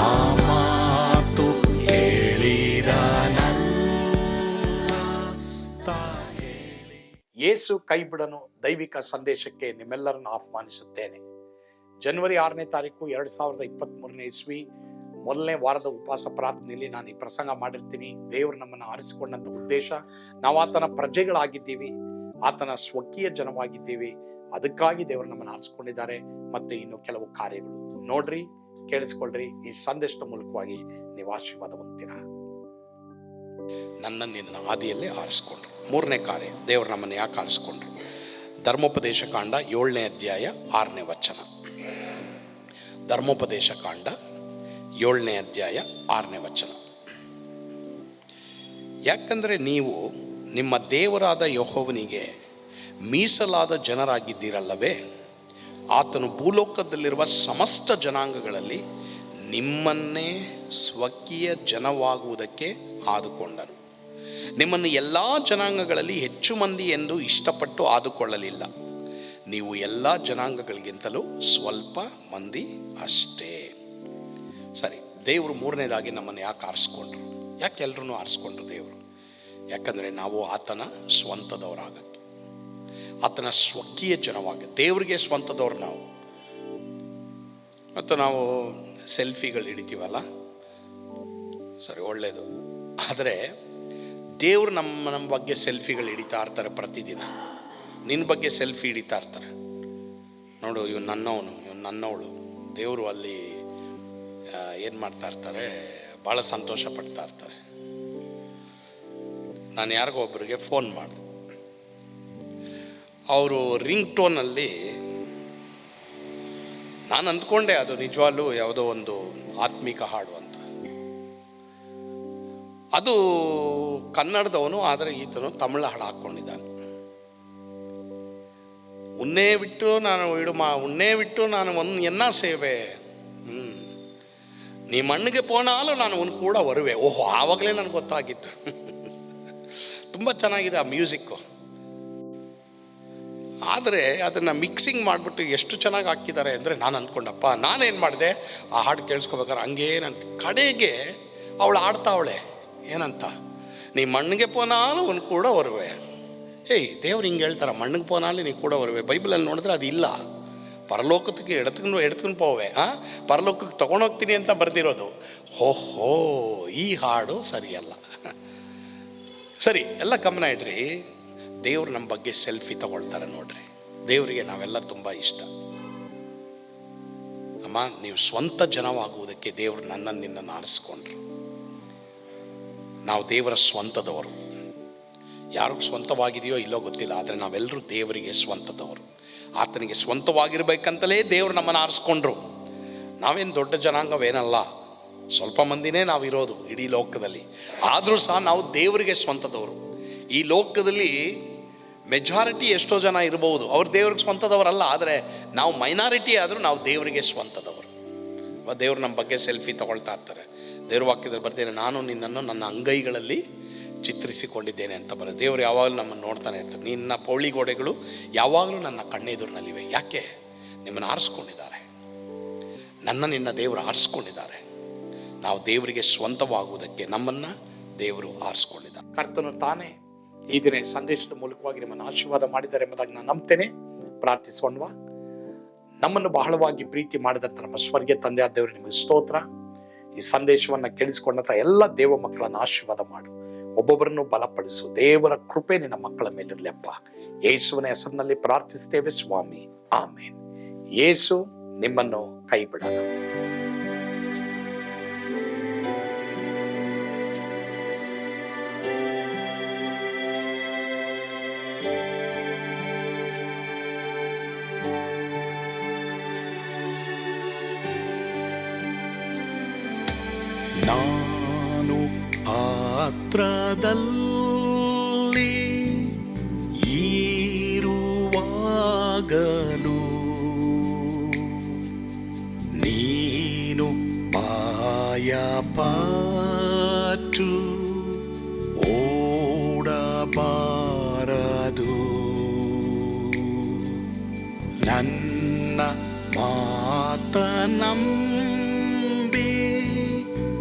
ಆ ಮಾತು ಹೇಳಿದ ಯೇಸು ಕೈ ಬಿಡನು ದೈವಿಕ ಸಂದೇಶಕ್ಕೆ ನಿಮ್ಮೆಲ್ಲರನ್ನು ಆಹ್ವಾನಿಸುತ್ತೇನೆ. ಜನವರಿ ಆರನೇ ತಾರೀಕು ಎರಡು ಸಾವಿರದ ಇಪ್ಪತ್ತ್ ಮೂರನೇ ಇಸ್ವಿ, ಮೊದಲನೇ ವಾರದ ಉಪವಾಸ ಪ್ರಾರ್ಥನೆಯಲ್ಲಿ ನಾನು ಈ ಪ್ರಸಂಗ ಮಾಡಿರ್ತೀನಿ. ದೇವರು ನಮ್ಮನ್ನು ಆರಿಸಿಕೊಂಡಂತ ಉದ್ದೇಶ, ನಾವು ಆತನ ಪ್ರಜೆಗಳಾಗಿದ್ದೀವಿ, ಆತನ ಸ್ವಕೀಯ ಜನವಾಗಿದ್ದೀವಿ ಅದಕ್ಕಾಗಿ ದೇವರು ನಮ್ಮನ್ನು ಆರಿಸ್ಕೊಂಡಿದ್ದಾರೆ ಮತ್ತೆ ಇನ್ನು ಕೆಲವು ಕಾರ್ಯಗಳು. ನೋಡ್ರಿ, ಕೇಳಿಸ್ಕೊಳ್ರಿ, ಈ ಸಂದೇಶದ ಮೂಲಕವಾಗಿ ನೀವು ಆಶೀರ್ವಾದ ಹೊಂದ್ತೀರಾ ನನ್ನ ನಿನ್ನ ಆದಿಯಲ್ಲೇ ಆರಿಸ್ಕೊಂಡ್ರು. ಮೂರನೇ ಕಾರ್ಯ, ದೇವರು ನಮ್ಮನ್ನು ಯಾಕೆ ಆರಿಸ್ಕೊಂಡ್ರು? ಧರ್ಮೋಪದೇಶ ಕಾಂಡ ಏಳನೇ ಅಧ್ಯಾಯ ಆರನೇ ವಚನ. ಧರ್ಮೋಪದೇಶ ಕಾಂಡ ಏಳನೇ ಅಧ್ಯಾಯ ಆರನೇ ವಚನ. ಯಾಕಂದರೆ ನೀವು ನಿಮ್ಮ ದೇವರಾದ ಯಹೋವನಿಗೆ ಮೀಸಲಾದ ಜನರಾಗಿದ್ದೀರಲ್ಲವೇ? ಆತನು ಭೂಲೋಕದಲ್ಲಿರುವ ಸಮಸ್ತ ಜನಾಂಗಗಳಲ್ಲಿ ನಿಮ್ಮನ್ನೇ ಸ್ವಕೀಯ ಜನವಾಗುವುದಕ್ಕೆ ಆದುಕೊಂಡನು. ನಿಮ್ಮನ್ನು ಎಲ್ಲ ಜನಾಂಗಗಳಲ್ಲಿ ಹೆಚ್ಚು ಮಂದಿ ಎಂದು ಇಷ್ಟಪಟ್ಟು ಆದುಕೊಳ್ಳಲಿಲ್ಲ. ನೀವು ಎಲ್ಲ ಜನಾಂಗಗಳಿಗಿಂತಲೂ ಸ್ವಲ್ಪ ಮಂದಿ ಅಷ್ಟೇ. ಸರಿ, ದೇವರು ಮೂರನೇದಾಗಿ ನಮ್ಮನ್ನು ಯಾಕೆ ಆರಿಸ್ಕೊಂಡ್ರು? ಯಾಕೆ ಎಲ್ಲರೂ ಆರಿಸ್ಕೊಂಡ್ರು ದೇವರು? ಯಾಕಂದರೆ ನಾವು ಆತನ ಸ್ವಂತದವರಾಗಕ್ಕೆ ಆತನ ಸ್ವಕೀಯ ಜನವಾಗಿ, ದೇವರಿಗೆ ಸ್ವಂತದವ್ರು ನಾವು. ಮತ್ತು ನಾವು ಸೆಲ್ಫಿಗಳು ಹಿಡಿತೀವಲ್ಲ? ಸರಿ ಒಳ್ಳೆಯದು ಆದರೆ ದೇವರು ನಮ್ಮ ನಮ್ಮ ಬಗ್ಗೆ ಸೆಲ್ಫಿಗಳು ಹಿಡಿತಾ ಇರ್ತಾರೆ ಪ್ರತಿದಿನ. ನಿನ್ನ ಬಗ್ಗೆ ಸೆಲ್ಫಿ ಹಿಡಿತಾ ಇರ್ತಾರೆ. ನೋಡು, ಇವನು ನನ್ನವನು, ಇವನು ನನ್ನವಳು. ದೇವರು ಅಲ್ಲಿ ಏನು ಮಾಡ್ತಾ ಇರ್ತಾರೆ? ಭಾಳ ಸಂತೋಷ ಪಡ್ತಾ ಇರ್ತಾರೆ. ನಾನು ಯಾರಿಗೋ ಒಬ್ಬರಿಗೆ ಫೋನ್ ಮಾಡಿದೆ. ಅವರು ರಿಂಗ್ ಟೋನಲ್ಲಿ ನಾನು ಅಂದ್ಕೊಂಡೆ ಅದು ನಿಜವಾಗ್ಲೂ ಯಾವುದೋ ಒಂದು ಆತ್ಮಿಕ ಹಾಡು ಅಂತ. ಅದು ಕನ್ನಡದವನು, ಆದರೆ ಈತನು ತಮಿಳ ಹಾಡು ಹಾಕ್ಕೊಂಡಿದ್ದಾನೆ. ಉನ್ನೇ ಬಿಟ್ಟು ನಾನು ಇಡು ಮಾ ಉನ್ನೇ ಬಿಟ್ಟು ನಾನು ಒಂದು ಎನ್ನ ಸೇವೆ. ಹ್ಞೂ ನೀ ಮಣ್ಣಿಗೆ ಪೋನಾಲು ನಾನು ಒಂದು ಕೂಡ ಬರುವೆ ಓಹೋ, ಆವಾಗಲೇ ನನಗೆ ಗೊತ್ತಾಗಿತ್ತು. ತುಂಬ ಚೆನ್ನಾಗಿದೆ ಆ ಮ್ಯೂಸಿಕ್ಕು. ಆದರೆ ಅದನ್ನು ಮಿಕ್ಸಿಂಗ್ ಮಾಡಿಬಿಟ್ಟು ಎಷ್ಟು ಚೆನ್ನಾಗಿ ಹಾಕಿದ್ದಾರೆ ಅಂದರೆ ನಾನು ಅಂದ್ಕೊಂಡಪ್ಪ ನಾನೇನು ಮಾಡಿದೆ? ಆ ಹಾಡು ಕೇಳಿಸ್ಕೋಬೇಕಾದ್ರೆ ಹಂಗೇ ನನ್ನ ಕಡೆಗೆ ಅವಳು ಆಡ್ತಾವಳೆ ಏನಂತ? ನೀ ಮಣ್ಣಿಗೆ ಪೋನಾಲು ಒಂದು ಕೂಡ ಬರುವೆ ಏಯ್, ದೇವ್ರು ಹಿಂಗೆ ಹೇಳ್ತಾರೆ, ಮಣ್ಣಿಗೆ ಪೋನಾಲಿ ನೀ ಕೂಡ ಬರುವೆ ಬೈಬಲಲ್ಲಿ ನೋಡಿದ್ರೆ ಅದು ಇಲ್ಲ. ಪರಲೋಕಕ್ಕೆ ಎಡ್ತಕೊಂಡು ಎಡ್ತಕೊಂಡು ಪೋವೆ. ಹಾಂ ಪರಲೋಕಕ್ಕೆ ತೊಗೊಂಡೋಗ್ತೀನಿ ಅಂತ ಬರೆದಿರೋದು. ಹೋ ಹೋ ಈ ಹಾಡು ಸರಿಯಲ್ಲ. ಸರಿ, ಎಲ್ಲ ಗಮನ ಇಡ್ರಿ. ದೇವ್ರು ನಮ್ಮ ಬಗ್ಗೆ ಸೆಲ್ಫಿ ತಗೊಳ್ತಾರೆ ನೋಡ್ರಿ. ದೇವರಿಗೆ ನಾವೆಲ್ಲ ತುಂಬ ಇಷ್ಟ. ಅಮ್ಮ, ನೀವು ಸ್ವಂತ ಜನವಾಗುವುದಕ್ಕೆ ದೇವರು ನನ್ನನ್ನು ನಿನ್ನನ್ನು ಆರಿಸ್ಕೊಂಡ್ರು. ನಾವು ದೇವರ ಸ್ವಂತದವರು. ಯಾರಿಗೂ ಸ್ವಂತವಾಗಿದೆಯೋ ಇಲ್ಲೋ ಗೊತ್ತಿಲ್ಲ, ಆದರೆ ನಾವೆಲ್ಲರೂ ದೇವರಿಗೆ ಸ್ವಂತದವರು. ಆತನಿಗೆ ಸ್ವಂತವಾಗಿರ್ಬೇಕಂತಲೇ ದೇವರು ನಮ್ಮನ್ನು ಆರಿಸ್ಕೊಂಡ್ರು. ನಾವೇನು ದೊಡ್ಡ ಜನಾಂಗವೇನಲ್ಲ. ಸ್ವಲ್ಪ ಮಂದಿನೇ ನಾವಿರೋದು ಇಡೀ ಲೋಕದಲ್ಲಿ. ಆದರೂ ಸಹ ನಾವು ದೇವರಿಗೆ ಸ್ವಂತದವರು. ಈ ಲೋಕದಲ್ಲಿ ಮೆಜಾರಿಟಿ ಎಷ್ಟೋ ಜನ ಇರಬಹುದು ಅವ್ರು ದೇವ್ರಿಗೆ ಸ್ವಂತದವರಲ್ಲ, ಆದರೆ ನಾವು ಮೈನಾರಿಟಿ ಆದರೂ ನಾವು ದೇವರಿಗೆ ಸ್ವಂತದವರು. ದೇವ್ರು ನಮ್ಮ ಬಗ್ಗೆ ಸೆಲ್ಫಿ ತಗೊಳ್ತಾ ಇರ್ತಾರೆ. ದೇವ್ರ ವಾಕ್ಯದಲ್ಲಿ ಬರ್ತೇನೆ ನಾನು ನಿನ್ನನ್ನು ನನ್ನ ಅಂಗೈಗಳಲ್ಲಿ ಚಿತ್ರಿಸಿಕೊಂಡಿದ್ದೇನೆ ಅಂತ ಬರ ದೇವರು ಯಾವಾಗಲೂ ನಮ್ಮನ್ನು ನೋಡ್ತಾನೆ ಇರ್ತಾರೆ. ನಿನ್ನ ಪೌಳಿಗೋಡೆಗಳು ಯಾವಾಗಲೂ ನನ್ನ ಕಣ್ಣೆದುರಿನಲ್ಲಿವೆ. ಯಾಕೆ? ನಿಮ್ಮನ್ನು ಆರಿಸ್ಕೊಂಡಿದ್ದಾರೆ. ನನ್ನ ನಿನ್ನ ದೇವರು ಆರಿಸ್ಕೊಂಡಿದ್ದಾರೆ. ನಾವು ದೇವರಿಗೆ ಸ್ವಂತವಾಗುವುದಕ್ಕೆ ನಮ್ಮನ್ನು ದೇವರು ಆರಿಸ್ಕೊಂಡಿದ್ದಾರೆ. ಕರ್ತನು ತಾನೇ ಈ ದಿನ ಸಂದೇಶದ ಮೂಲಕವಾಗಿ ನಿಮ್ಮನ್ನು ಆಶೀರ್ವಾದ ಮಾಡಿದ್ದಾರೆ ಎಂಬುದಾಗಿ ನಾನು ನಂಬ್ತೇನೆ. ಪ್ರಾರ್ಥಿಸೋಣವಾ ನಮ್ಮನ್ನು ಬಹಳವಾಗಿ ಪ್ರೀತಿ ಮಾಡಿದಂಥ ನಮ್ಮ ಸ್ವರ್ಗೀಯ ತಂದೆಯ ದೇವರು, ನಿಮಗೆ ಸ್ತೋತ್ರ. ಈ ಸಂದೇಶವನ್ನು ಕೇಳಿಸಿಕೊಂಡಂಥ ಎಲ್ಲ ದೇವ ಮಕ್ಕಳನ್ನು ಆಶೀರ್ವಾದ ಮಾಡು. ಒಬ್ಬೊಬ್ಬರನ್ನು ಬಲಪಡಿಸು. ದೇವರ ಕೃಪೆ ನಿನ್ನ ಮಕ್ಕಳ ಮೇಲಿರಲಿ ಅಪ್ಪ. ಯೇಸುವಿನ ಹೆಸರಿನಲ್ಲಿ ಪ್ರಾರ್ಥಿಸ್ತೇವೆ, ಸ್ವಾಮಿ. ಆಮೇನ್. ಯೇಸು ನಿಮ್ಮನ್ನು ಕೈ ಬಿಡಲ್ಲ ನಾನು ಪಾತ್ರದಲ್ಲಿ ಈರುವಾಗಲು ನೀನು ಪಾಯ ಪಾಟು ಓಡಬಾರದು. ನನ್ನ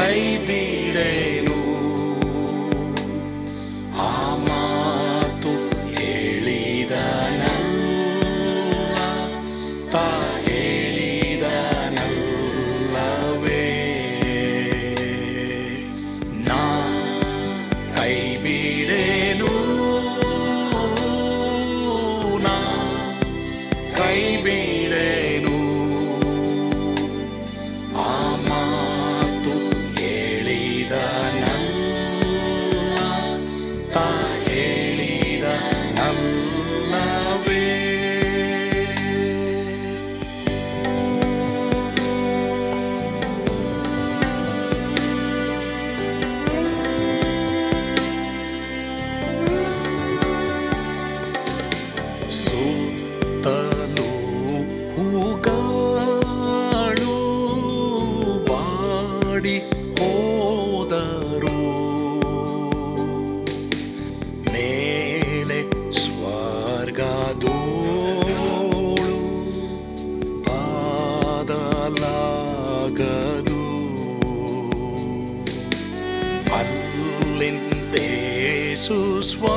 baby. அன்பின் தேசுஸ்வா